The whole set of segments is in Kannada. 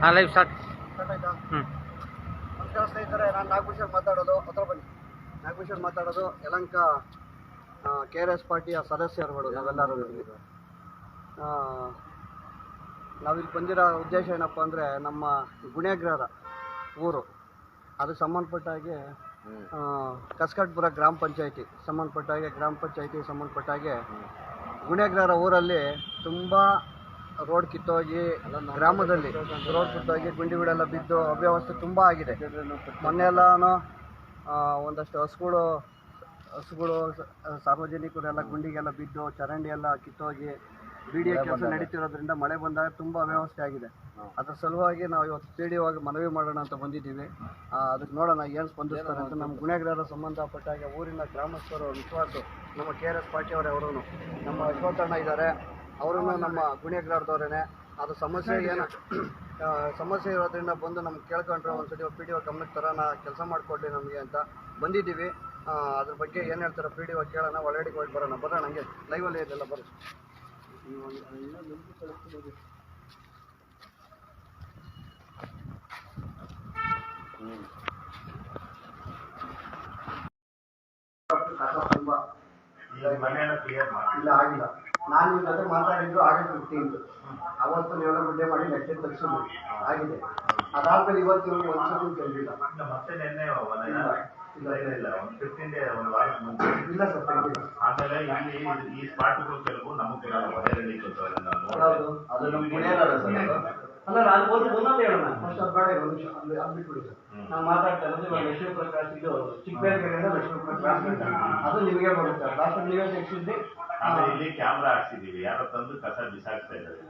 ಹಾಂ ಲೈವ್ ಸ್ಟಾರ್ಟ್ ಹ್ಞೂ ನಮಸ್ಕಾರ ಸ್ನೇಹಿತರೆ ನಾನು ನಾಗಭೂಷಣ್ ಮಾತಾಡೋದು. ಹತ್ರ ಬನ್ನಿ. ನಾಗಭೂಷಣ್ ಮಾತಾಡೋದು. ಯಲಂಕ ಕೆ ಆರ್ ಎಸ್ ಪಾರ್ಟಿಯ ಸದಸ್ಯರುಗಳು ನಾವೆಲ್ಲರೂ ಆ, ನಾವಿಲ್ಲಿ ಬಂದಿರೋ ಉದ್ದೇಶ ಏನಪ್ಪ ಅಂದರೆ ನಮ್ಮ ಗುಣೇಗ್ರರ ಊರು. ಅದಕ್ಕೆ ಸಂಬಂಧಪಟ್ಟ ಹಾಗೆ ಆ, ಕಸ್ಕಟ್ಪುರ ಗ್ರಾಮ ಪಂಚಾಯಿತಿ ಸಂಬಂಧಪಟ್ಟಾಗೆ ಗ್ರಾಮ ಪಂಚಾಯಿತಿ ಸಂಬಂಧಪಟ್ಟಾಗೆ ಹಾಗೆ ಗುಣೇಗ್ರರ ಊರಲ್ಲಿ ತುಂಬ ರೋಡ್ ಕಿತ್ತೋಗಿ ಗ್ರಾಮದಲ್ಲಿ ರೋಡ್ ಕಿತ್ತೋಗಿ ಗುಂಡಿಗಳೆಲ್ಲ ಬಿದ್ದು ಅವ್ಯವಸ್ಥೆ ತುಂಬ ಆಗಿದೆ. ಮೊನ್ನೆ ಎಲ್ಲ ಒಂದಷ್ಟು ಹಸುಗಳು ಹಸುಗಳು ಸಾರ್ವಜನಿಕರೆಲ್ಲ ಗುಂಡಿಗೆಲ್ಲ ಬಿದ್ದು ಚರಂಡಿ ಎಲ್ಲ ಕಿತ್ತೋಗಿ ಬಿ ಡಿ ಕೆಲಸ ನಡೀತಿರೋದ್ರಿಂದ ಮಳೆ ಬಂದಾಗ ತುಂಬ ಅವ್ಯವಸ್ಥೆ ಆಗಿದೆ. ಅದ್ರ ಸಲುವಾಗಿ ನಾವು ಇವತ್ತು ಪಿ ಡಿ ಒಗೆ ಮನವಿ ಮಾಡೋಣ ಅಂತ ಬಂದಿದ್ದೀವಿ. ಅದಕ್ಕೆ ನೋಡೋಣ ಏನು ಸ್ಪಂದಿಸ್ತಾರೆ ಅಂತ. ನಮ್ಮ ಗುಣಗ್ರಹರ ಸಂಬಂಧಪಟ್ಟಾಗ ಹಾಗೆ ಊರಿನ ಗ್ರಾಮಸ್ಥರು ವಿಶ್ವಾಸ ನಮ್ಮ ಕೆ ಆರ್ ಎಸ್ ಪಾರ್ಟಿಯವರು ಅವರು ನಮ್ಮ ಅಶ್ವಥಣ್ಣ ಇದ್ದಾರೆ. ಅವರು ನಮ್ಮ ಗುಣಗ್ರಹದವರೇನೆ ಅದು ಸಮಸ್ಯೆ ಏನು? ಸಮಸ್ಯೆ ಇರೋದ್ರಿಂದ ಬಂದು ನಮ್ಗೆ ಕೇಳ್ಕೊಂಡ್ರೆ ಒಂದ್ಸತಿ ಪಿ ಡಿ ಒ ಗಮನಕ್ಕೆ ತರೋಣ ಕೆಲಸ ಮಾಡಿಕೊಡ್ಲಿ ನಮಗೆ ಅಂತ ಬಂದಿದ್ದೀವಿ. ಅದ್ರ ಬಗ್ಗೆ ಏನು ಹೇಳ್ತಾರೆ ಪಿ ಡಿ ಒ ಕೇಳೋಣ ಒಳಗಡೆ ಹೋಗಿ ಬರೋಣ. ಬರೋಣ ಹಂಗೆ ಲೈವಲ್ಲಿ ಇದೆಲ್ಲ ಮನೆಯನ್ನ ಇಲ್ಲ ಆಗಿಲ್ಲ. ನಾನು ನಿಮ್ಮ ಜೊತೆ ಮಾತಾಡಿದ್ದು ಆಗಸ್ಟ್ ಫಿಫ್ಟೀನ್ತ್ ಅವತ್ತು ನೀವೆಲ್ಲ ಗುಡ್ಡೆ ಮಾಡಿ ಲೆಕ್ಕ ತಕ್ಷಣ ಆಗಿದೆ. ಅದಾದ್ಮೇಲೆ ಇವತ್ತು ಇವ್ರಿಗೆ ಒಂದ್ಸತಿ ಕೇಳಿಲ್ಲ ಇಲ್ಲ, ಮತ್ತೆ ನಿನ್ನೆ ಒಂದು ಇಲ್ಲ. ಇಲ್ಲ ಇಲ್ಲ ಒಂದು ಫಿಫ್ಟೀನ್ ಡೇ ಒಂದು ವಾರ ಮುಂಚೆ. ಇಲ್ಲ ಸರ್ ಆಮೇಲೆ ಇಲ್ಲಿ ಈ ಸ್ಪಾಟ್ಗಳು ಕೆಲವು ನಮಗೆ ಸರ್ ಅಲ್ಲ ನಾನು ಒಂದು ಒಂದೊಂದು ಹೇಳೋಣ. ಫಸ್ಟ್ ಅದು ಬೇಡ ಒಂದು ನಿಮಿಷ. ಅಲ್ಲಿ ಅದು ಬಿಟ್ಬಿಡಿ ಸರ್. ನಾನು ಮಾತಾಡ್ತಾ ಇರೋದು ಇವಾಗ ಲಕ್ಷ್ಮೀ ಪ್ರಕಾಶ್ ಇದು ಚಿಕ್ಕಬೇರ್ಗೆರೆಯಿಂದ ಲಕ್ಷ್ಮೀ ಪ್ರಕಾಶ್ ಅದು ನಿಮಗೆ ಬರುತ್ತೆ. ಲಾಸ್ಟ್ ನೀವೇ ತೆಗ್ಸಿದ್ರಿ ಆಮೇಲೆ ಇಲ್ಲಿ ಕ್ಯಾಮ್ರಾ ಹಾಕ್ಸಿದೀವಿ. ಯಾರೋ ತಂದು ಕಸ ಬಿಸಾಕ್ತಾ ಇದ್ದಾರೆ.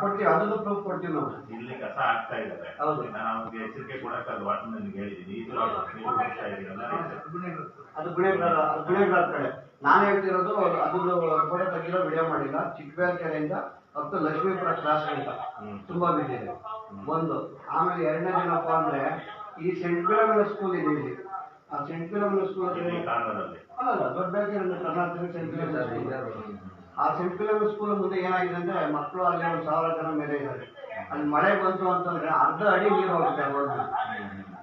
ಕೊಟ್ಟಿವಿ ಅದನ್ನು ಪ್ರೂಫ್ ಕೊಡ್ತೀವಿ ನಾವು. ಇಲ್ಲಿ ಕಸ ಹಾಕ್ತಾ ಇದ್ದಾರೆ. ಹೌದು. ನಾನು ಅವ್ರಿಗೆ ಎಚ್ಚರಿಕೆ ಕೊಡಕ್ಕೆ ಅದು ವಾಟರ್ ನನಗೆ ಹೇಳಿದ್ದೀನಿ ಇದು ನೀವು ಹೋಗ್ತಾ ಇದ್ದೀರಲ್ಲ ಅದು ಗುಣೇಗಾರ ಅದು ಗುಣೇಗಾರ ಕಡೆ ನಾನು ಹೇಳ್ತಿರೋದು ಅದು- ಅದನ್ನು ಫೋಟೋ ತೆಗಿರೋ ವಿಡಿಯೋ ಮಾಡಿಲ್ಲ. ಚಿಕ್ಕಬೇರ್ಕೆರೆಯಿಂದ ಕೆರೆಯಿಂದ ಮತ್ತು ಲಕ್ಷ್ಮೀಪುರ ಕ್ರಾಸ್ ಅಂತ. ತುಂಬಾ ಬಿದ್ದಿದೆ ಒಂದು ಆಮೇಲೆ ಎರಡನೇ ಏನಪ್ಪ ಅಂದ್ರೆ ಈ ಸೆಂಟ್ ಸ್ಕೂಲ್ ಇದೆ ಇಲ್ಲಿ. ಆ ಸೆಂಟ್ ಫಿಲಮಿನ ಸ್ಕೂಲ್ ಇಲ್ಲಿ ದೊಡ್ಡ ಕರ್ನಾಟಕ ಸೆಂಟ್ ಆ ಸೆಂಟ್ ಫಿಲಮಿನ ಸ್ಕೂಲ್ ಮುಂದೆ ಏನಾಗಿದೆ ಅಂದ್ರೆ ಮಕ್ಕಳು ಅಲ್ಲಿ ಒಂದು ಸಾವಿರ ಜನ ಮೇಲೆ ಇದ್ದಾರೆ. ಅಲ್ಲಿ ಮಳೆ ಬಂತು ಅಂತಂದ್ರೆ ಅರ್ಧ ಅಡಿ ನೀರು ಹೋಗುತ್ತೆ ರೋಡ್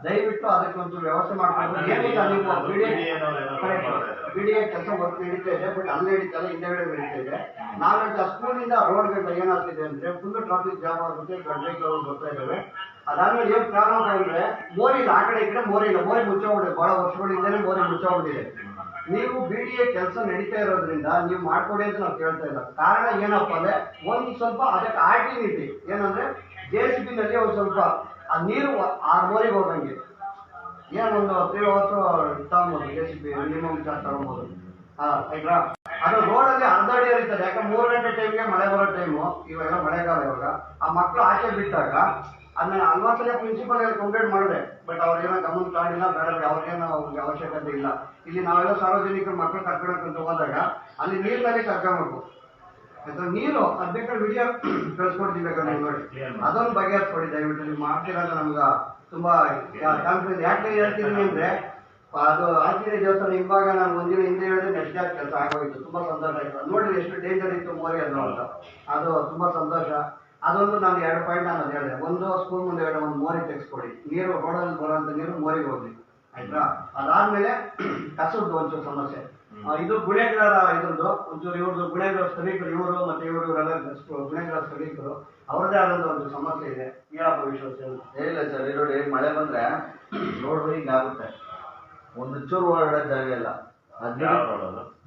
ದಯವಿಟ್ಟು ಅದಕ್ಕೆ ಒಂದು ವ್ಯವಸ್ಥೆ ಮಾಡ್ಕೊಂಡು ಏನಿಲ್ಲ ನೀವು ಕೆಲಸ ವರ್ಕ್ ನಡೀತಾ ಇದೆ ಬಟ್ ಅಲ್ಲಿ ನಡೀತಾ ಇಲ್ಲ ಹಿಂದೆಗಡೆ ನಡೀತಾ ಇದೆ. ನಾಲ್ಕು ಸ್ಕೂಲಿಂದ ರೋಡ್ಗಳು ಏನಾಗ್ತಿದೆ ಅಂದ್ರೆ ಫುಲ್ ಟ್ರಾಫಿಕ್ ಜಾಮ್ ಆಗುತ್ತೆ ಗಡ್ಡೆಗಳು ಬರ್ತಾ ಇದ್ದಾವೆ. ಅದಾದ್ಮೇಲೆ ಏನ್ ಪ್ರಾಬ್ಲಮ್ ಅಂದ್ರೆ ಮೋರಿ ಇಲ್ಲ ಆ ಕಡೆ ಈ ಮೋರಿ ಇಲ್ಲ ಮೋರಿ ಮುಚ್ಚೋಗ್ಬಿಟ್ಟಿದೆ. ಬಹಳ ವರ್ಷಗಳಿಂದಲೇ ಮೋರಿ ಮುಚ್ಚೋಗ್ಬಿಟ್ಟಿದೆ. ನೀವು ಬಿ ಡಿ ಎ ಕೆಲಸ ನಡೀತಾ ಇರೋದ್ರಿಂದ ನೀವು ಮಾಡ್ಕೊಡಿ ಅಂತ ನಾವು ಕೇಳ್ತಾ ಇಲ್ಲ. ಕಾರಣ ಏನಪ್ಪ ಅಂದ್ರೆ, ಒಂದು ಸ್ವಲ್ಪ ಅದಕ್ಕೆ ಆರ್ಟಿನಿಟಿ ಏನಂದ್ರೆ ಜೆ ಸಿ ಬಿ ನಲ್ಲಿ ಒಂದು ಸ್ವಲ್ಪ ಆ ನೀರು ಆ ಮೋರಿಗೆ ಹೋಗಂಗೆ ಏನೊಂದು three hours ತಗೊಂಬೋದು J C B minimum charge ತಗೊಬೋದು ಆಯ್ತಾ? ಅದು ರೋಡಲ್ಲಿ ಅರ್ಧ ಅಡಿ ಹರಿತದೆ. ಯಾಕಂದ್ರೆ ಮೂರು ಗಂಟೆ ಟೈಮ್ಗೆ ಮಳೆ ಬರೋ ಟೈಮು ಇವಾಗೆಲ್ಲ ಮಳೆಗಾಲ ಇವಾಗ. ಆ ಮಕ್ಕಳು ಆಚೆ ಬಿಟ್ಟಾಗ ಅದನ್ನ ಅಲ್ವಾಸಲೆ ಪ್ರಿನ್ಸಿಪಲ್ ಕಂಪ್ಲೇಂಟ್ ಮಾಡಿದೆ. ಬಟ್ ಅವ್ರೇನೋ ಗಮನ ತಗೊಂಡಿಲ್ಲ ಬೇಡ ಅವ್ರಿಗೇನೋ ಅವ್ರಿಗೆ ಅವಶ್ಯಕತೆ ಇಲ್ಲ. ಇಲ್ಲಿ ನಾವೆಲ್ಲ ಸಾರ್ವಜನಿಕರು ಮಕ್ಕಳು ಕರ್ಕೊಳಕ್ಕಂತ ಹೋದಾಗ ಅಲ್ಲಿ ನೀರಿನಲ್ಲಿ ಕರ್ಕೊಬೇಕು ಆಯ್ತಾ? ನೀರು ಅದಕ್ಕೆ ವಿಡಿಯೋ ಕಳ್ಸ್ಕೊಡ್ತೀವಿ ಬೇಕಾದ್ರೆ ನೀವು ನೋಡಿ. ಅದೊಂದು ಬಗೆಹರಿಸ್ಕೊಡಿ ದಯವಿಟ್ಟು ನೀವು ಮಾಡ್ತಿರೋದು ನಮ್ಗೆ ತುಂಬಾ ಕಾನ್ಫಿಡೆನ್ಸ್ ಯಾಕೆ ಹೇಳ್ತೀನಿ ಅಂದ್ರೆ ಅದು ಆಂಜನೇಯ ದೇವಸ್ಥಾನ ಹಿಂಭಾಗ ನಾನು ಒಂದಿನ ಹಿಂದೆ ಹೇಳಿದ್ರೆ ನೆಕ್ಸ್ಟ್ ಡೇ ಕೆಲಸ ಆಗೋಯ್ತು. ತುಂಬಾ ಸಂತೋಷ ಆಯ್ತು. ನೋಡಿದ್ರೆ ಎಷ್ಟು ಡೇಂಜರ್ ಇತ್ತು ಮೋರಿ ಅಂತ. ಅದು ತುಂಬಾ ಸಂತೋಷ. ಅದೊಂದು ನಾನು ಎರಡು ಪಾಯಿಂಟ್ ನಾನು ಹೇಳಿದೆ. ಒಂದು ಸ್ಕೂಲ್ ಮುಂದೆ ಎರಡು ಒಂದು ಮೋರಿ ತೆಗೆಸ್ಕೊಡಿ. ನೀರು ರೋಡಲ್ಲಿ ಬರೋಂಥ ನೀರು ಮೋರಿಗೆ ಹೋಗ್ಲಿ. ಆಯ್ತಾ? ಅದಾದ್ಮೇಲೆ ಕಸದ್ದು ಒಂಚೂರು ಸಮಸ್ಯೆ. ಇದು ಗುಣೆಗಳ ಇದೊಂದು ಒಂಚೂರು ಇವ್ರದ್ದು ಗುಣೆಗಳ ಸ್ಥಳೀಕರು ಇವರು ಮತ್ತೆ ಇವರು ಇವರೆಲ್ಲ ಗುಣೆಗಳ ಸ್ಥಳೀಕರು ಅವ್ರದ್ದೇ ಆದಂತ ಒಂದು ಸಮಸ್ಯೆ ಇದೆ. ಏನಪ್ಪ ವಿಶ್ವಾಸ ಇಲ್ಲ ಸರ್ ನೋಡಿ ಮಳೆ ಬಂದ್ರೆ ರೋಡ್ ಹಿಂಗ್ ಆಗುತ್ತೆ. ಒಂದು ಚೂರು ಹೊರಗಡೆ ಜಾಗ ಇಲ್ಲ.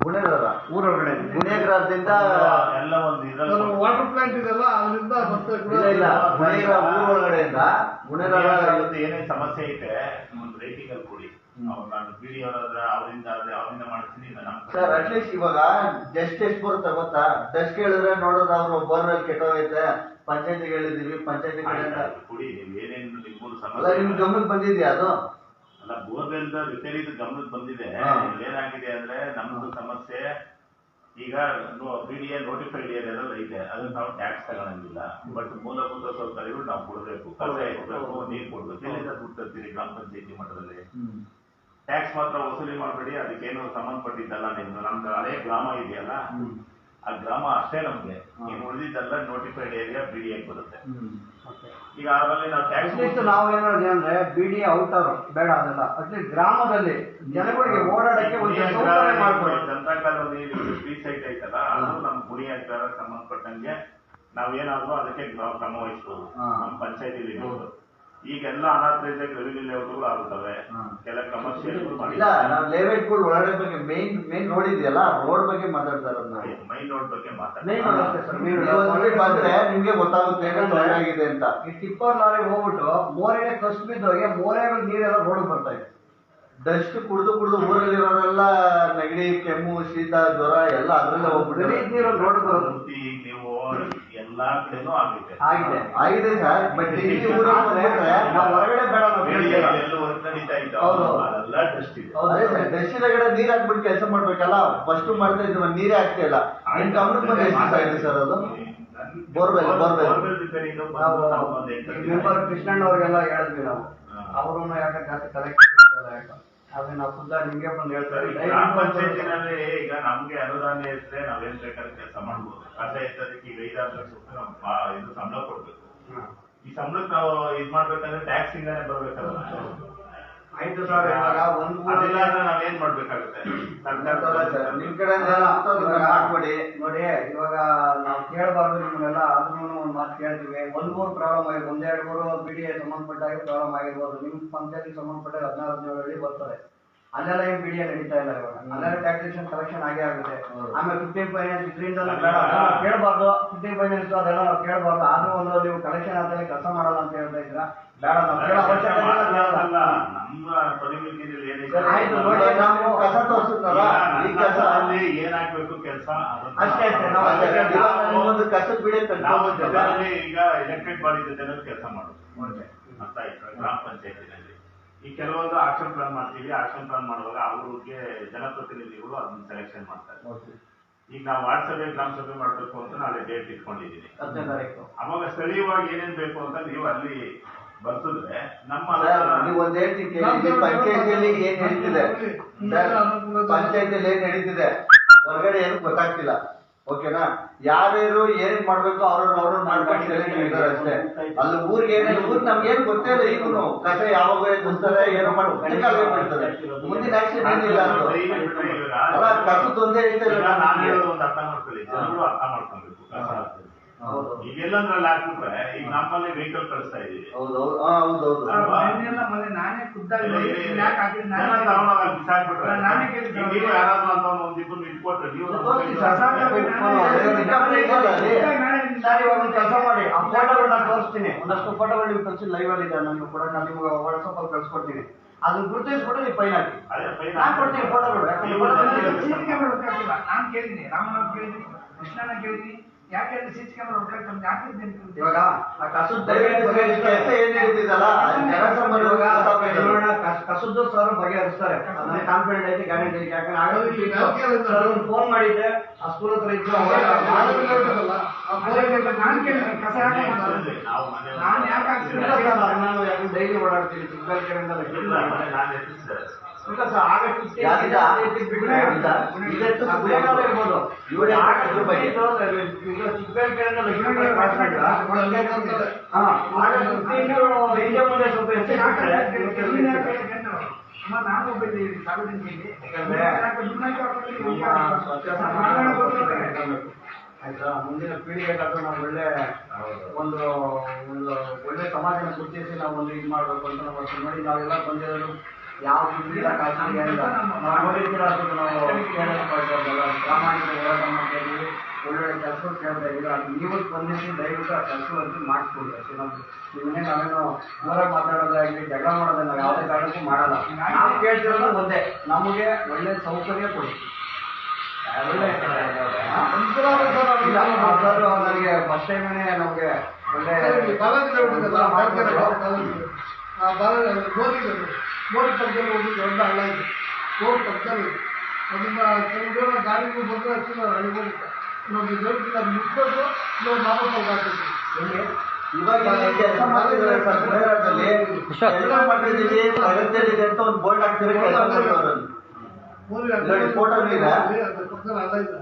ಗುಣೆಗಳ ಊರ ಗುಣ ಊರೊಳಗಡೆ. ಗುಣೇಗ್ರದಿಂದ ಎಲ್ಲ ಒಂದು ಇದ್ರಲ್ಲಿ ವಾಟರ್ ಪ್ಲಾಂಟ್ ಇದೆಲ್ಲ ಅದರಿಂದ ಮತ್ತೆ ಇಲ್ಲ ಇಲ್ಲ. ಗುಣೇಗ್ರ ಊರ್ ಒಳಗಡೆಯಿಂದ ಇವತ್ತು ಏನೇ ಸಮಸ್ಯೆ ಐತೆ ಒಂದು ರೇಟಿಂಗ್ ಅಲ್ಲಿ ಕೊಡಿ ನಾನು ಡಿ ಅವರಿಂದ ಆದ್ರೆ ಅವರಿಂದ ಮಾಡ್ತೀನಿ ಸರ್ ಅಟ್ಲೀಸ್ಟ್ ಇವಾಗ ಜಸ್ಟ್ ಎಷ್ಟು ಬರುತ್ತೆ ಗೊತ್ತಾ? ಜಸ್ಟ್ ಕೇಳಿದ್ರೆ ನೋಡೋದು ಅವ್ರು ಬೋರ್ವೆಲ್ ಕೆಟ್ಟೋಗೈತೆ. ಪಂಚಾಯತಿಗೆ ಹೇಳಿದೀವಿ ಪಂಚಾಯತಿ ಕಡೆಯಿಂದ ಕೊಡಿ. ನೀವು ಏನೇನು ನಿಮ್ಮೂರು ಅಲ್ಲ ನಿಮ್ ಸಮಸ್ಯೆ ಗಮನಕ್ಕೆ ಬಂದಿದ್ಯಾ ಅದು? ಅಲ್ಲ ಬೋರ್ವೆಲ್ ರಿಪೇರಿದು ಗಮನಕ್ಕೆ ಬಂದಿದೆ. ಏನಾಗಿದೆ ಅಂದ್ರೆ ನಮ್ದು ಸಮಸ್ಯೆ. ಈಗ ಬಿ ಡಿ ಎ ನೋಟಿಫೈಡ್ ಏರಿಯಾದಲ್ಲಿ ಇದೆ. ಅದನ್ನ ನಾವು ಟ್ಯಾಕ್ಸ್ ತಗೊಳಂಗಿಲ್ಲ. ಬಟ್ ಮೂಲಭೂತ ಸೌಕರ್ಯಗಳು ನಾವು ಕೊಡಬೇಕು. ಎತ್ತಬೇಕು ನೀರು ಕೊಡ್ಬೇಕು. ಎಲ್ಲಿಂದ ದುಡ್ಡು ತರ್ತೀರಿ ಗ್ರಾಮ ಪಂಚಾಯತಿ ಮಟ್ಟದಲ್ಲಿ? ಟ್ಯಾಕ್ಸ್ ಮಾತ್ರ ವಸೂಲಿ ಮಾಡಬೇಡಿ. ಅದಕ್ಕೇನು ಸಂಬಂಧಪಟ್ಟಿದ್ದಲ್ಲ ನಿಮ್ದು. ನಮ್ದು ಹಳೆ ಗ್ರಾಮ ಇದೆಯಲ್ಲ? ಆ ಗ್ರಾಮ ಅಷ್ಟೇ ನಮ್ಗೆ. ನೀವು ಉಳಿದಿದ್ದೆಲ್ಲ ನೋಟಿಫೈಡ್ ಏರಿಯಾ ಬಿ ಡಿ ಬರುತ್ತೆ. ಈಗ ಅದರಲ್ಲಿ ನಾವು ಟ್ಯಾಕ್ಸ್ ನಾವೇನೋ ಅಂದ್ರೆ ಬಿಡಿ ಔಟರ್ ಬೇಡ ಅದೆಲ್ಲ. ಅಟ್ಲೀಸ್ಟ್ ಗ್ರಾಮದಲ್ಲಿ ಜನಗಳಿಗೆ ಓಡಾಡಕ್ಕೆ ಒಂದು ಸೌಕರ್ಯ ಸೈಟ್ ಐತಲ್ಲ ಅದು ನಮ್ಮ ಗುಣಿ ಅಧಿಕಾರ ಸಂಬಂಧಪಟ್ಟಂಗೆ ನಾವೇನಾದ್ರೂ ಅದಕ್ಕೆ ನಾವು ಕ್ರಮ ವಹಿಸ್ಬೋದು. ನಮ್ಮ ಪಂಚಾಯತಿ ಈಗೆಲ್ಲ ಅನಾಥರೈಸ್ಡ್ ರೆವಿನ್ಯೂ ಲೇಔಟ್ಗಳು ಆಗುತ್ತವೆ. ಕೆಲ ಕಮರ್ಷಿಯಲ್ ಇಲ್ಲ ನಾವು ಲೇಔಟ್ಗಳು ಒಳಗಡೆ ಬಗ್ಗೆ ಮೇನ್ ಮೇನ್ ರೋಡ್ ಇದೆಯಲ್ಲ ರೋಡ್ ಬಗ್ಗೆ ಮಾತಾಡ್ತಾ ಇರೋದು ನಾವು. ಮೈ ರೋಡ್ ಬಗ್ಗೆ ಮಾತಾಡ್ತಾರೆ ಬಂದ್ರೆ ನಿಮ್ಗೆ ಗೊತ್ತಾಗುತ್ತೆ ಆಗಿದೆ ಅಂತ. ಈ ಟಿಪ್ಪರ್ ಲಾರಿ ಹೋಗ್ಬಿಟ್ಟು ಮೋರೆಗೆ ಕಸ್ ಬಿದ್ದೋಗಿ ಮೋರೆಗಳ ನೀರೆಲ್ಲ ರೋಡ್ ಬರ್ತಾ ಇತ್ತು ಡಸ್ಟ್ ಕುಡಿದು ಕುಡಿದು ಊರಲ್ಲಿರೋರೆಲ್ಲ ನೆಗಡಿ ಕೆಮ್ಮು ಶೀತ ಜ್ವರ ಎಲ್ಲ ಅದ್ರಲ್ಲೇ ಹೋಗ್ಬಿಟ್ಟು ನೀರು ರೋಡ್ ಬರೋದು ನೀವು ಎಲ್ಲಾ ಕಡೆನೂ ಆಗಿದೆ. ಆಗಿದೆ ಆಗಿದೆ ಸರ್ ಬಟ್ ಇಲ್ಲಿ ಊರಲ್ಲಿ ಬಂದ್ಬಿಟ್ರೆ ನಾವು ಹೊರಗಡೆ ಬೇಡ. ಎಲ್ಲೂ ನಡೀತಾ ಹೌದು. ಅದೆಲ್ಲ ಡಸ್ಟ್ ಇದೆ. ಹೌದು ಅದೇ ಸರ್ ಕಡೆ ನೀರ್ ಹಾಕ್ಬಿಟ್ಟು ಕೆಲಸ ಮಾಡ್ಬೇಕಲ್ಲ ಫಸ್ಟ್ ಮಾಡ್ತಾ ಇದ್ವಿ ನೀರೇ ಆಗ್ತಾ ಇಲ್ಲ. ನಿಮ್ ಗಮನಕ್ಕೆ ಎಷ್ಟು ದಿವಸ ಸರ್ ಅದು? Borewell, borewell. ಬೋರ್ವೆಲ್ ರಿಪೇರಿಂಗ್ ನಾವು ನಾವು ಒಂದು ಎಂಟು ಮೆಂಬರ್ ಕೃಷ್ಣಣ್ಣ ಅವ್ರಿಗೆಲ್ಲ ಹೇಳಿದ್ವಿ ನಾವು. ಹಾ. ಅವರು ಯಾಕೆ ಜಾಸ್ತಿ ಯಾಕೆ ಅದೇ ಖುದ್ದ ನಿಮಗೆ ನಿಮ್ಗೆ ಬಂದು ಹೇಳ್ತಾರೆ ಗ್ರಾಮ ಪಂಚಾಯತಿನಲ್ಲಿ ಈಗ ನಮ್ಗೆ ಅನುದಾನ ಇದ್ರೆ ನಾವೇನ್ ಬೇಕಾದ್ರೆ ಕೆಲಸ ಮಾಡ್ಬೋದು. ಕಸ ಎತ್ತದಕ್ಕೆ ಈಗ ಐದಾರು ಲಕ್ಷ ರೂಪಾಯಿ ನಾವು ಇದು ಸಂಬಳ ಕೊಡ್ಬೇಕು. ಈ ಸಂಬಳಕ್ಕೆ ನಾವು ಇದ್ ಮಾಡ್ಬೇಕಂದ್ರೆ ಟ್ಯಾಕ್ಸ್ ಇಂದಾನೆ ಬರ್ಬೇಕಲ್ಲ. ಆಯ್ತು ಸಾವಿರ ಇವಾಗ ಒಂದು ಅದಿಲ್ಲ ಅಂದ್ರೆ ನಾವೇನ್ ಮಾಡ್ಬೇಕಾಗುತ್ತೆ? ನಿಮ್ ಕಡೆ ಮಾಡ್ಕೊಡಿ ನೋಡಿ ಇವಾಗ ನಾವು ಕೇಳಬಾರ್ದು ನಿಮ್ಮನ್ನೆಲ್ಲ ಅದನ್ನು ಒಂದು ಮಾತು ಕೇಳ್ತೀವಿ. ಒಂದ್ ಮೂರು ಪ್ರಾಬ್ಲಮ್ ಆಗಿದೆ ಒಂದೆರಡು ಮೂರು ಬಿ ಡಿ ಸಂಬಂಧಪಟ್ಟಾಗ ಪ್ರಾಬ್ಲಮ್ ಆಗಿರ್ಬೋದು. ನಿಮ್ ಪಂಚಾಯತ್ ಸಂಬಂಧಪಟ್ಟಾಗ ಹದಿನಾರು ಹದಿನೇಳು ಹಳ್ಳಿ ಬರ್ತದೆ ಅಲ್ಲೆಲ್ಲ ಏನ್ ಬಿಡಿ ನಡೀತಾ ಇಲ್ಲ ಇವಾಗ. ಅಲ್ಲೆಲ್ಲ ಟ್ಯಾಕ್ಸೇಷನ್ ಕಲೆಕ್ಷನ್ ಆಗೇ ಆಗುತ್ತೆ. ಆಮೇಲೆ ಫಿಫ್ಟೀನ್ ಫೈನಾನ್ಸ್ ಇದರಿಂದ ಕೇಳಬಾರ್ದು. ಫಿಫ್ಟೀನ್ ಫೈನಾನ್ಸ್ ಅದೆಲ್ಲ ನಾವು ಕೇಳಬಾರ್ದು. ಆದ್ರೂ ಒಂದು ನೀವು ಕಲೆಕ್ಷನ್ ಆದ್ಮೇಲೆ ಕೆಲಸ ಮಾಡಲ್ಲ ಅಂತ ಹೇಳ್ತಾ ಇದ್ದೀರಾ? ನಮ್ಮ ಪರಿಮಿತಿಯಲ್ಲಿ ಅಲ್ಲಿ ಏನಾಗ್ಬೇಕು ಕೆಲಸ ನಾವು ಜೊತೆಯಲ್ಲಿ ಈಗ ಎಲೆಕ್ಟ್ರಿಕ್ ಬಾಡಿ ಜನ ಕೆಲಸ ಮಾಡೋದು. ಅರ್ಥ ಆಯ್ತು? ಗ್ರಾಮ ಪಂಚಾಯತಿನಲ್ಲಿ. ಈ ಕೆಲವೊಂದು ಆಕ್ಷನ್ ಪ್ಲಾನ್ ಮಾಡ್ತೀವಿ. ಆಕ್ಷನ್ ಪ್ಲಾನ್ ಮಾಡುವಾಗ ಅವ್ರಿಗೆ ಜನಪ್ರತಿನಿಧಿಗಳು ಅದನ್ನ ಸೆಲೆಕ್ಷನ್ ಮಾಡ್ತಾರೆ. ಈಗ ನಾವು ವಾರ್ಡ್ ಸಭೆ ಗ್ರಾಮ ಸಭೆ ಮಾಡ್ಬೇಕು ಅಂತ ನಾಳೆ ಡೇಟ್ ಇಟ್ಕೊಂಡಿದ್ದೀನಿ ಅವಾಗ ಸ್ಥಳೀಯವಾಗಿ ಏನೇನ್ ಬೇಕು ಅಂತ ನೀವು ಅಲ್ಲಿ ಬರ್ತಿದ್ರೆ ನಮ್ಮ ನೀವು ಒಂದ್ ಹೇಳ್ತೀನಿ ಕೇಳಿ. ಪಂಚಾಯತಿಯಲ್ಲಿ ಏನ್ ನಡೀತಿದೆ? ಪಂಚಾಯತಿಯಲ್ಲಿ ಏನ್ ನಡೀತಿದೆ? ಹೊರಗಡೆ ಏನು ಗೊತ್ತಾಗ್ತಿಲ್ಲ. ಓಕೆನಾ? ಯಾರ್ಯಾರು ಏನ್ ಮಾಡ್ಬೇಕು ಅವ್ರನ್ನ ಅವ್ರನ್ನ ಮಾಡ್ಕೊಂಡು select ಮಾಡಿದಾರೆ ಅಷ್ಟೇ. ಅಲ್ಲಿ ಊರಿಗೆ ಏನೇನು ಊರ್ ನಮ್ಗೆ ಏನು ಗೊತ್ತೇ ಇಲ್ಲ ಈಗೂನು ಕಸ ಯಾವಾಗ ಗೊತ್ತಲ್ಲ ಏನೋ ಮಾಡಿ. ಬಿಡ್ತಾರೆ ಮುಂದಿನ ಆಕ್ಷನ್ ಏನಿಲ್ಲ ಕಸದೊಂದೇ ಹೇಳ್ತಾ ಈಗ ಇಲ್ಲ ನಾನು ಹೇಳೋದು ಒಂದು ಅರ್ಥ ಮಾಡ್ಕೊಳ್ಳಿ. ಜನರು ಅರ್ಥ ಮಾಡ್ಕೊಬೇಕು ಕಸ ಅದ್ರಲ್ಲಿ ಹಾಕ್ಬಿಟ್ರೆ ಈಗ ನಮ್ಮಲ್ಲಿ ವೆಹಿಕಲ್ ಕಳಿಸ್ತಾ ಇದೀವಿ. ಮೊನ್ನೆ ನಾನೇ ಖುದ್ದಾಗಿ ಬಿಸಾಕ್ಬಿಟ್ರೆ. ನೀವು ಯಾರಾದ್ರೂ ಅಂತ ಒಂದು ಇಬ್ಬರು ಇಟ್ಕೊಟ್ರೆ ನೀವು ಕೆಲಸ ಮಾಡಿ. ಆ ಫೋಟೋಗಳನ್ನ ತೋರಿಸ್ತೀನಿ. ಒಂದಷ್ಟು ಫೋಟೋಗಳು ನೀವು ಕಳ್ಸಿ ಲೈವ್ ಅಲ್ಲಿ ನಾನು ನನಗೆ ಕೂಡ ನಾನು ನಿಮ್ಗೆ ವಾಟ್ಸಪ್ ಅಲ್ಲಿ ಕಳ್ಸಿಕೊಡ್ತೀನಿ. ಅದನ್ನ ಗುರುತಿಸ್ಬಿಟ್ಟು ನೀವು ಫೈನ್ ಹಾಕಿ ನಾನು ಕೊಡ್ತೀನಿ ಫೋಟೋಗಳು ನಾನು ಕೇಳಿದ್ದೀನಿ ರಾಮನ ಕೇಳಿದ್ದೀನಿ ಕೃಷ್ಣನ ಕೇಳಿದ್ದೀನಿ ಯಾಕೆ ಅಲ್ಲಿ ಸಿಸಿ ಕ್ಯಾಮೆರಾ ಯಾಕೆ ಇವಾಗ ಆ ಕಸದ ಕೆಲಸ ಏನ್ ಹೇಳ್ತಿದ್ದಲ್ಲ ಜನಸಂಬಂಧ ಇವಾಗ ವ್ಯವಸ್ಥಾಪಕರು. ನೋಡೋಣ, ಕಸ- ಕಸದ್ದು ಸರ್ ಬಗೆಹರಿಸ್ತಾರೆ. ನನಗೆ ಕಾನ್ಫಿಡೆಂಟ್ ಐತಿ ಗ್ಯಾರಂಟಿ ಐತಿ ಯಾಕಂದ್ರೆ ಸರ್ ಒಂದು ಫೋನ್ ಮಾಡಿದ್ದೆ ಆ ಸ್ಕೂಲ್ ಹತ್ರ ಅದೇ ನಾನು ಕಸ ಯಾಕೆ? ನಾನು ಯಾಕೆ ನಾನು- ಯಾಕಂದ್ರೆ ಡೈಲಿ ಓಡಾಡ್ತೀನಿ ಚಿಕ್ಕಬಳ್ಳಾಪುರದಿಂದ ಇಲ್ಲ, ನಾನು ಎತ್ತಿಸಿದೆ. ಇಲ್ಲ ಸರ್ ಆಗ 50 ಯಾರಿದ? ಬಿಟ್ರೆ ಇಲ್ಲ. ಇದೆಷ್ಟು ಅದು ಏನಾದ್ರು ಇರ್ಬೋದು. ಇವ್ರು ಆಗ ಅದ್ರ ಬಗ್ಗೆ. 50 ಈಗ ಚಿಕ್ಕಬಳ್ಳಾಪುರದಿಂದ ಲಕ್ಷ್ಮೀಪುರ cross ಮಾಡಿದ್ರೆ, ಹಾ, ಆಗ 50 ಹಿಂದೆ ಮುಂದೆ ಸ್ವಲ್ಪ ಹೆಚ್ಚು ಯಾಕೆ ಬಿಟ್ರೆ, ಹಾಕ್ತಾರೆ? ಇವತ್ತು ನೀನು ಯಾಕೆ ಇರ್ತಿತ್ತು. ಹೇಳ್ತೀನಿ ನಾನು? ಅಮ್ಮ, ನಾನು ಒಬ್ಬ ಸಾರ್ವಜನಿಕರಿಗೆ ಯಾಕಂದ್ರೆ ಯಾಕೆ ದುಡ್ಡು ಹಾಕಿ ಹಾಕ್ತಾರೆ? ನಮ್ಮ ಯಾಕೆ ಸ್ವಚ್ಛ ಹಾಕ್ತಾರೆ? ಸಮಾಜ ಆಯ್ತಾ ಮುಂದಿನ ಪೀಳಿಗೆಗಾದ್ರೂ ನಾವು ಒಳ್ಳೆ ಒಂದು ಒಂದು ಒಳ್ಳೆ ಸಮಾಜನ ಗುರುತಿಸಿ ನಾವು ಒಂದು ಇದು ಮಾಡ್ಬೇಕು ಅಂತ ನಾವು ನೋಡಿ ನಾವೆಲ್ಲ ಬಂದಿರೋದು ಯಾವ ರೀತಿ ಪ್ರಾಮಾಣಿಕ ಹೋರಾಟ ಮಾಡ್ತಾ ಇದೀವಿ ಒಳ್ಳೊಳ್ಳೆ ಕೆಲಸ ಕೇಳ್ತಾ ಇದೀವಿ ಅದು ನೀವು ಸ್ಪಂದಿಸಿ ದಯವಿಟ್ಟು ಆ ಕೆಲಸವನ್ನು ಮಾಡಿಸ್ಕೊಡಿ ಅಷ್ಟೇ ನಮ್ದು ನಿಮ್ಮನ್ನೇ ನಾವೇನು ಜೋರಾಗಿ ಮಾತಾಡೋದಾಗಲಿ ಜಗಳ ಮಾಡೋದನ್ನ ಯಾವುದೇ ಕಾರಣಕ್ಕೂ ಮಾಡಲ್ಲ. ನಾವು ಕೇಳ್ತಿರೋದು ಒಂದೇ ನಮಗೆ ಒಳ್ಳೆ ಸೌಕರ್ಯ ಕೊಡಿ. ನನಗೆ ಫಸ್ಟ್ ಟೈಮೇ ನಮಗೆ ಒಳ್ಳೆ ಬಾಲಾಜಿ ಆ ಬಾಲಾಜಿ ಗೋರಿ ಪಕ್ಕದಲ್ಲಿ ಒಂದು ದೊಡ್ಡ ಹಳ್ಳ ಇದೆ. ಗೋರಿ ಪಕ್ಕದಲ್ಲಿ ಅದನ್ನ ಕೆಲವು ಜನ ಗಾಡಿಗೂ ಬಂದ್ರೆ ಹಳ್ಳಿ ಹೋಗುತ್ತೆ. ನಮಗೆ ಅದು ಮುಟ್ಟೋದು ನಾವು ಹಾಕ್ಬೇಕು ಎಲ್ಲಿ? ಇವಾಗ ಇಲ್ಲಿ ಅಂತ ಒಂದು ಬೋರ್ಡ್ ಹಾಕ್ತಾರೆ. ಫೋಟೋ. ಅದ್ರ ಇದೆ.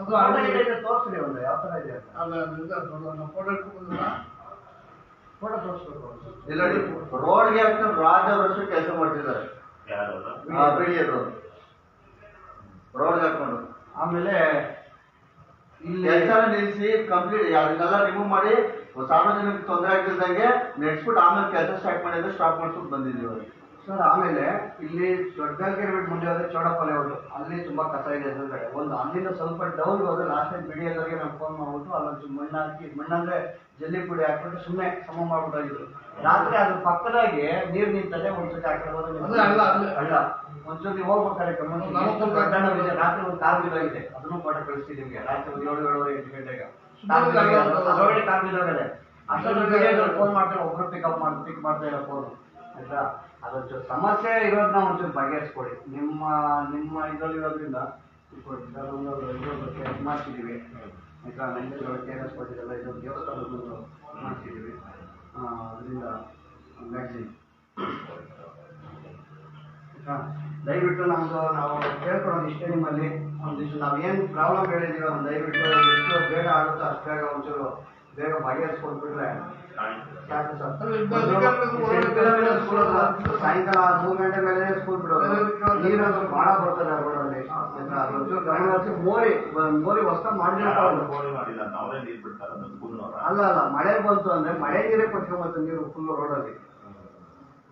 ಅದು ಅಲ್ಲ ಇದೆ, ಒಂದು ಯಾವ ತರ ಇದೆ ಅಲ್ಲ ಫೋಟೋ ಇಟ್ಕೊಂಡಿಲ್ಲ ಇಲ್ಲ ರೋಡ್ಗೆ ಹಾಕ್ಕೊಂಡು ರಾಜ ವರ್ಷ ಕೆಲಸ ಮಾಡ್ತಿದ್ದಾರೆ. ಯಾರು ಬಿಡಿಯರು ರೋಡ್ಗೆ ಹಾಕೊಂಡು ಆಮೇಲೆ ಇಲ್ಲಿ ಕೆಲಸ ನಿಲ್ಲಿಸಿ ಕಂಪ್ಲೀಟ್ ಅದನ್ನೆಲ್ಲ ರಿಮೂವ್ ಮಾಡಿ ಸಾರ್ವಜನಿಕ ತೊಂದರೆ ಆಗ್ತಿದ್ದಂಗೆ ನೆಡ್ಸ್ಬಿಟ್ಟು ಆಮೇಲೆ ಕೆಲಸ ಸ್ಟಾರ್ಟ್ ಮಾಡಿದ್ರೆ ಸ್ಟಾಪ್ ಮಾಡ್ಸ್ಬಿಟ್ಟು ಬಂದಿದ್ದೀವಿ ಅವ್ರಿಗೆ ಸರ್ ಆಮೇಲೆ ಇಲ್ಲಿ ದೊಡ್ಡ ಬಿಟ್ಟು ಮುಂದೆ ಹೋದ್ರೆ ಚೌಡಪ್ಪಲೆ ಹೋದ್ರು ಅಲ್ಲಿ ತುಂಬಾ ಕಸ ಇದೆ ಎದುರುಗಡೆ. ಒಂದು ಅಲ್ಲಿಂದ ಸ್ವಲ್ಪ ಡೌನ್ ಹೋದ್ರೆ ಲಾಸ್ಟ್ ಟೈಮ್ ಬಿಡಿ ಎಲ್ಲರಿಗೆ ನಾವು ಫೋನ್ ಮಾಡ್ಬಿಟ್ಟು ಅಲ್ಲೊಂದು ಮಣ್ಣು ಹಾಕಿ ಮಣ್ಣಂದ್ರೆ ಜಲ್ಲಿ ಪುಡಿ ಹಾಕ್ಬಿಟ್ಟು ಸುಮ್ಮನೆ ಸಮ ಮಾಡ್ಬಿಟ್ಟು ರಾತ್ರಿ ಅದ್ರ ಪಕ್ಕದಾಗಿ ನೀರ್ ನಿಂತದೆ ಒಂದ್ಸತಿ ಹಾಕಿರ್ಬೋದು ಅಲ್ಲ ಒಂದ್ಸತಿ ಹೋಗ್ಬೇಕಾರೆ ಹೋಗ್ಬೇಕಾದ್ರೆ ಇದೆ ರಾತ್ರಿ ಒಂದು ಕಾರ್ ಬಿದ್ದೋಗಿದೆ ಅದನ್ನು ಪಾಠ ಕಳಿಸ್ತೀನಿ ನಿಮ್ಗೆ. ರಾತ್ರಿ ಒಂದು ಏಳು ಏಳುವರೆ ಎಂಟು ಗಂಟೆಗೆ. ಕಾರ್ ಬಿದ್ದೋಗಿದೆ. ಅದ್ರೊಳಗಡೆ ಕಾರ್ ಬಿದ್ದೋಗಿದೆ ಅಷ್ಟೊಂದು ಫೋನ್ ಮಾಡ್ತಾರೆ ಒಬ್ರು ಪಿಕಪ್ ಮಾಡಿ ಪಿಕ್ ಮಾಡ್ತಾ ಇರೋ ಫೋನ್ ಆಯ್ತಾ? ಅದೊಂಚೂರು ಸಮಸ್ಯೆ ಇರೋದನ್ನ ಒಂಚೂರು ಬಗೆಹರಿಸ್ಕೊಡಿ. ನಿಮ್ಮ ನಿಮ್ಮ ಇದರಲ್ಲಿ ಇರೋದ್ರಿಂದ ಇದು ಮಾಡ್ತಿದ್ದೀವಿ. ಆಯ್ತಾ? ನಂಜನಗೂಡು ಕೆ ಎಸ್ ಕೊಟ್ಟಿದ್ದೆಲ್ಲ ಇದೊಂದು ದೇವಸ್ಥಾನದ ಮಾಡ್ತಿದ್ದೀವಿ. ಅದರಿಂದ ಮ್ಯಾಗ್ಝಿನ್ ದಯವಿಟ್ಟು ನಮ್ದು, ನಾವು ಕೇಳ್ಕೊಳೋದು ಇಷ್ಟೇ ನಿಮ್ಮಲ್ಲಿ. ಒಂದಿಷ್ಟು ನಾವು ಏನು ಪ್ರಾಬ್ಲಮ್ ಹೇಳಿದೀವಿ ಅದನ್ನ ದಯವಿಟ್ಟು ಎಷ್ಟು ಬೇಗ ಆಗುತ್ತೋ ಅಷ್ಟು ಬೇಗ ಒಂಚೂರು ಬೇಗ ಬಗೆಹರಿಸ್ಕೊಟ್ಬಿಟ್ರೆ ಸಾಕು ಸರ್. ಅಲ್ಲ, ಇಬ್ಬರು ಅಧಿಕಾರಿಗಳು ಒಂದು ಸ್ಕೂಲ್ ಹತ್ರ ಸಾಯಂಕಾಲ ಮೂರು ಗಂಟೆ ಮೇಲೆ ಸ್ಕೂಲ್ ಬಿಡೋದು ನೀರಂತೂ ಬಹಳ ಬರ್ತದೆ ಆ ರೋಡಲ್ಲಿ ಆಯ್ತಾ? ಅದೊಂಚೂರು ಗಮನ ಹರಿಸಿ ಮೋರಿ ಬ- ಮೋರಿ ಹೊಸ ಮಾಡಿರ್ತಾರೆ ಫೋನ್ ಮಾಡಿಲ್ಲ ನಾವೇ ನೀರ್ ಬಿಡ್ತಾರ ಸ್ಕೂಲ್ನವ್ರ ಅಲ್ಲ ಅಲ್ಲ ಮಳೆ ಬಂತು ಅಂದ್ರೆ ಮಳೆ ನೀರೇ ಕೊಟ್ಕೊಂಬತ್ತು ನೀರು ಫುಲ್ ರೋಡಲ್ಲಿ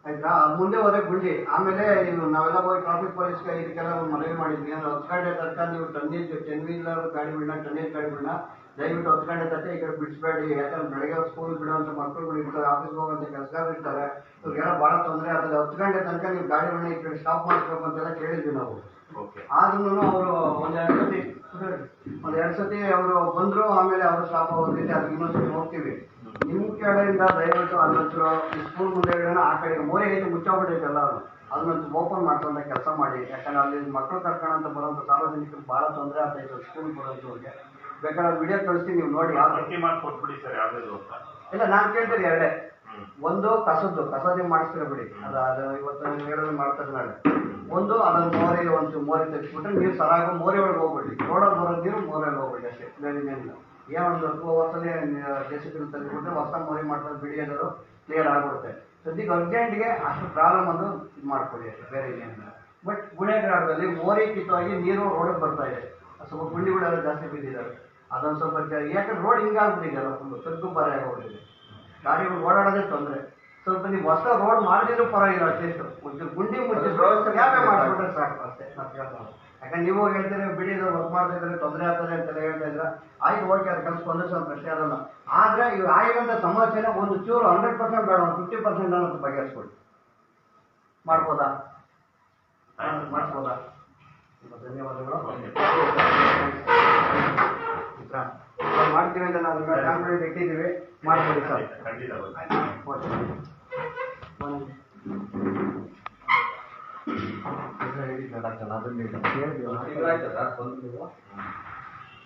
ಆಯ್ತಾ ಅದ್ ಮುಂದೆ ಹೋದ್ರೆ ಗುಂಡಿ ಆಮೇಲೆ ಇವು ನಾವೆಲ್ಲ ಹೋಗಿ ಟ್ರಾಫಿಕ್ ಪೊಲೀಸ್ಗೆ ಇದಕ್ಕೆಲ್ಲ ಒಂದು ಮನವಿ ಮಾಡಿದ್ವಿ ಅಂದ್ರೆ ಹತ್ತು ಗಂಟೆ ತನಕ ನೀವು ಟನ್ನೇಜ್ ಟೆನ್ ವೀಲರ್ ಗಾಡಿಗಳನ್ನ ಟನ್ನೇಜ್ ಗಾಡಿಗಳನ್ನ ದಯವಿಟ್ಟು ಹತ್ತು ಗಂಟೆ ತಟ್ಟೆ ಈ ಕಡೆ ಬಿಡಿಸ್ಬೇಡಿ. ಯಾಕಂದ್ರೆ ಬೆಳಗ್ಗೆ ಸ್ಕೂಲ್ ಬಿಡುವಂತ ಮಕ್ಕಳುಗಳು ಇರ್ತಾರೆ ಆಫೀಸ್ಗೆ ಹೋಗುವಂತ ಕೆಲಸಗಾರರು ಇರ್ತಾರೆ. ಇವ್ರಿಗೆಲ್ಲ ಬಹಳ ತೊಂದರೆ ಆಗ್ತದೆ. ಹತ್ತು ಗಂಟೆ ತನಕ ನೀವು ಗಾಡಿಗಳನ್ನ ಈ ಕಡೆ ಸ್ಟಾಪ್ ಮಾಡಿಸ್ಬೇಕು ಅಂತೆಲ್ಲ ಕೇಳಿದ್ವಿ ನಾವು. ಆದ್ರೂ ಅವರು ಒಂದೆರಡು ಸತಿ ಒಂದ್ ಎರಡ್ ಸತಿ ಅವರು ಬಂದ್ರು ಆಮೇಲೆ ಅವರು ಸ್ಟಾಪ್ ಆಗೋದ್ರಿಂದ ಅದಕ್ಕೆ ಇನ್ನೊಂದ್ಸತಿ ಹೋಗ್ತೀವಿ. ನಿಮ್ಮ ಕಡೆಯಿಂದ ದಯವಿಟ್ಟು ಅಲ್ಲೊಂಚೂರು ಈ ಸ್ಕೂಲ್ ಮುಂದೆ ಆ ಕಡೆ ಮೋರೆ ಐತೆ ಮುಚ್ಚೋಗ್ಬಿಟ್ಟೈತೆ ಎಲ್ಲರೂ ಅದನ್ನೊಂದು ಓಪನ್ ಮಾಡ್ಕೊಂಡ ಕೆಲಸ ಮಾಡಿ. ಯಾಕಂದ್ರೆ ಅಲ್ಲಿ ಮಕ್ಕಳು ಕರ್ಕೊಂಡಂತ ಬರೋಂಥ ಸಾರ್ವಜನಿಕರು ಬಹಳ ತೊಂದರೆ ಆಗ್ತೈತೆ ಸ್ಕೂಲ್ ಬರೋಂಥವ್ರಿಗೆ ಬೇಕಾದ್ರೆ ವಿಡಿಯೋ ಕಳಿಸ್ತೀನಿ ನೀವು ನೋಡಿ ಪಟ್ಟಿ ಮಾಡಿ ಕೊಟ್ಬಿಡಿ ಸರ್ ಯಾವ್ದು ಅಂತ. ಇಲ್ಲ ನಾನು ಕೇಳ್ತೀನಿ ಎರಡೇ. ಒಂದು ಕಸದ್ದು ಕಸದೇ ಮಾಡಿಸ್ತೀರ ಬಿಡಿ. ಅದು ಅದು ಇವತ್ತು ಹೇಳಿದ್ರೆ ಹೇಳೋದು ಮಾಡ್ತಾರೆ ನಾಳೆ. ಒಂದು ಅದನ್ನ ಮೋರಿ ಒಂದು ಮೋರಿ ತೆಗೆಸ್ಬಿಟ್ರೆ ನೀರು ಸರಾಗ ಮೋರಿ ಒಳಗೆ ಹೋಗ್ಬಿಡಿ ರೋಡಲ್ಲಿ ಬರೋ ನೀರು ಒಳಗೆ ಹೋಗ್ಬಿಡಿ ಅಷ್ಟೇ. ಏನಿಲ್ಲ ಏನೊಂದು ಹೊತ್ತಲ್ಲಿ ಜೆಸಿಬಿಲ್ ತೆಗೆದ್ಬಿಟ್ರೆ ಹೊಸ ಮೋರಿ ಮಾಡ್ತಾರೆ ಬಿಡಿ ಅನ್ನೋದು ಕ್ಲಿಯರ್ ಆಗ್ಬಿಡುತ್ತೆ. ಸದ್ಯಕ್ಕೆ ಅರ್ಜೆಂಟ್ಗೆ ಅಷ್ಟು ಪ್ರಾಬ್ಲಮ್ ಅನ್ನು ಇದು ಮಾಡ್ಕೊಡಿ ಅಷ್ಟೇ ಬೇರೆ ಏನಿಲ್ಲ ಬಟ್ ಗುಣೆಗಾರದಲ್ಲಿ ಮೋರಿ ಕಿತ್ತವಾಗಿ ನೀರು ರೋಡಕ್ಕೆ ಬರ್ತಾ ಇದೆ. ಸ್ವಲ್ಪ ಗುಂಡಿಗಳೆಲ್ಲ ಜಾಸ್ತಿ ಬಿದ್ದಿದ್ದಾವೆ ಅದೊಂದು ಸ್ವಲ್ಪ ಯಾಕಂದ್ರೆ ರೋಡ್ ಹಿಂಗಾಗ್ಬಿಟ್ಟಿದೆಯಲ್ಲ ಫುಲ್ ತಗ್ಗು ಬರ ಆಗೋಗ್ಬಿಟ್ಟಿದೆ ಗಾಡಿಗಳು ಓಡಾಡೋದೇ ತೊಂದರೆ. ಸ್ವಲ್ಪ ನೀವು ಹೊಸ ರೋಡ್ ಮಾಡಿದ್ರು ಪರವಾಗಿಲ್ಲ ಅಟ್ಲೀಸ್ಟ್ ಒಂಚೂರು ಗುಂಡಿ ಮುಚ್ಚಿ ವ್ಯವಸ್ಥೆ ಮಾಡಿಬಿಟ್ರೆ ಸಾಕು ಅಷ್ಟೇ ನಾನು ಕೇಳ್ತಾನೆ ಯಾಕಂದ್ರೆ ನೀವು ಹೇಳ್ತೀರಿ ಬಿಡಿ ವರ್ಕ್ ಮಾಡ್ತಾ ಇದ್ರೆ ತೊಂದರೆ ಆಗ್ತದೆ ಅಂತ ಹೇಳ್ತಾ ಇದ್ರ. ಆಯ್ತು ಓಕೆ ಅದು ಕೆಲಸ ಸ್ವಲ್ಪ ಪ್ರಶ್ನೆ ಅದಲ್ಲ ಆದ್ರೆ ಇವು ಆಗಿರುವಂತ ಸಮಸ್ಯೆನ ಒಂದು ಚೂರು ಹಂಡ್ರೆಡ್ ಪರ್ಸೆಂಟ್ ಬೇಡ ಒಂದು ಫಿಫ್ಟಿ ಪರ್ಸೆಂಟ್ ಅನ್ನೋದು ಬಗೆಹರಿಸ್ಕೊಳ್ಳಿ. ಮಾಡ್ಬೋದಾ? ಮಾಡ್ಬೋದಾ ತುಂಬ ಧನ್ಯವಾದಗಳು. ಮಾಡ್ತೀವಿ ಅಂತ ನಾವು ಕಾನ್ಫಿಡೆಂಟ್ ಇಟ್ಟಿದ್ದೀವಿ. ಮಾಡ್ಬೋದು ಸರ್. ಖಂಡಿತ ಬನ್ನಿ. ಡಾಕ್ಟರ್ ಅದನ್ನ ಹೇಳಿ. ಹೇಳ್ತೀವಲ್ಲ? ತಿಂಗಳಾಯ್ತು ಸರ್ ಬಂದು ನೀವು ಎಲ್ಲ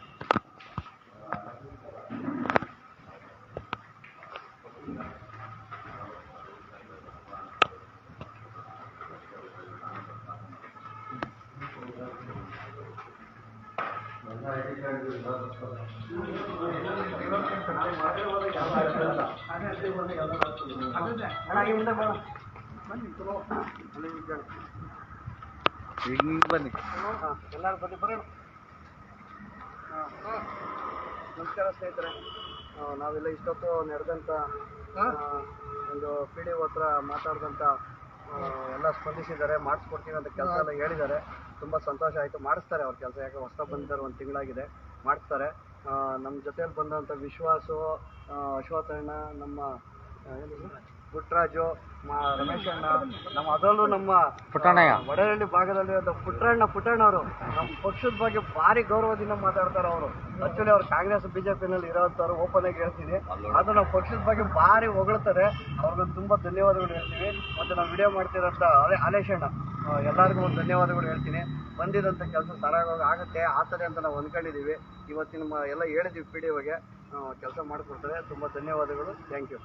ಐಡಿ ಕಾರ್ಡ್ ಎಲ್ಲ ಬರ್ತಾರೆ. ಅಣ್ಣ, ಈ ಮುಂದೆ ಬಾ. ಅಲ್ಲಿ ಈ ಬನ್ನಿ ಬನ್ನಿ ಬರೋಣ. ನಮಸ್ಕಾರ ಸ್ನೇಹಿತರೆ ನಾವೆಲ್ಲ ಇಷ್ಟೊತ್ತು ನಡೆದಂತ ಒಂದು ಪಿ ಡಿ ಹತ್ರ ಮಾತಾಡಿದಂಥ ಎಲ್ಲ ಸ್ಪಂದಿಸಿದ್ದಾರೆ ಮಾಡಿಸ್ಕೊಡ್ತೀನಿ ಅಂತ ಕೆಲಸ ಎಲ್ಲ ಹೇಳಿದ್ದಾರೆ ತುಂಬ ಸಂತೋಷ ಆಯ್ತು. ಮಾಡಿಸ್ತಾರೆ ಅವ್ರ ಕೆಲಸ. ಯಾಕೆ ಹೊಸ ಬಂದಿದ್ದಾರೆ ಒಂದು ತಿಂಗಳಾಗಿದೆ. ಮಾಡಿಸ್ತಾರೆ. ಆ, ನಮ್ಮ ಜೊತೆಯಲ್ಲಿ ಬಂದಂಥ ವಿಶ್ವಾಸು ಅಶ್ವಥಣ್ಣ ನಮ್ಮ ಪುಟ್ರಾಜು? ಪುಟ್ಟರಾಜು ರಮೇಶ್ ಅಣ್ಣ ನಮ್ಮ ಅದರಲ್ಲೂ ನಮ್ಮ ವಡಹಳ್ಳಿ ಭಾಗದಲ್ಲಿ ಒಂದು ಪುಟ್ಟಣ್ಣ ಅವರು. ನಮ್ಮ ಪಕ್ಷದ ಬಗ್ಗೆ ಭಾರಿ ಗೌರವದಿಂದ ಮಾತಾಡ್ತಾರೆ ಅವರು. ಆಕ್ಚುಲಿ ಅವ್ರು ಕಾಂಗ್ರೆಸ್ ಬಿಜೆಪಿನಲ್ಲಿ ಇರೋಂಥವ್ರು ಓಪನ್ ಆಗಿ ಹೇಳ್ತೀನಿ ಅದು ನಮ್ಮ ಪಕ್ಷದ ಬಗ್ಗೆ ಭಾರಿ ಹೊಗಳ್ತಾರೆ. ಅವ್ರಿಗೊಂದು ತುಂಬಾ ಧನ್ಯವಾದಗಳು ಹೇಳ್ತೀವಿ. ಮತ್ತೆ ನಾವು ವಿಡಿಯೋ ಮಾಡ್ತಿರೋಂಥ ಅಲೆ ಅಲೇಶಣ್ಣ. ಆ, ಎಲ್ಲರಿಗೂ ಒಂದು ಧನ್ಯವಾದಗಳು ಹೇಳ್ತೀನಿ. ಬಂದಿದ್ದಂಥ ಕೆಲಸ ಸರಾಗವಾಗಿ ಆಗುತ್ತೆ, ಆಗ್ತದೆ ಅಂತ ನಾವು ಅಂದ್ಕೊಂಡಿದ್ದೀವಿ ಇವತ್ತಿನ ಎಲ್ಲ ಹೇಳಿದ್ದೀವಿ ಪಿ ಡಿ ಒಗೆ. ಕೆಲಸ ಮಾಡಿಕೊಡ್ತಾರೆ. ತುಂಬ ಧನ್ಯವಾದಗಳು. Thank you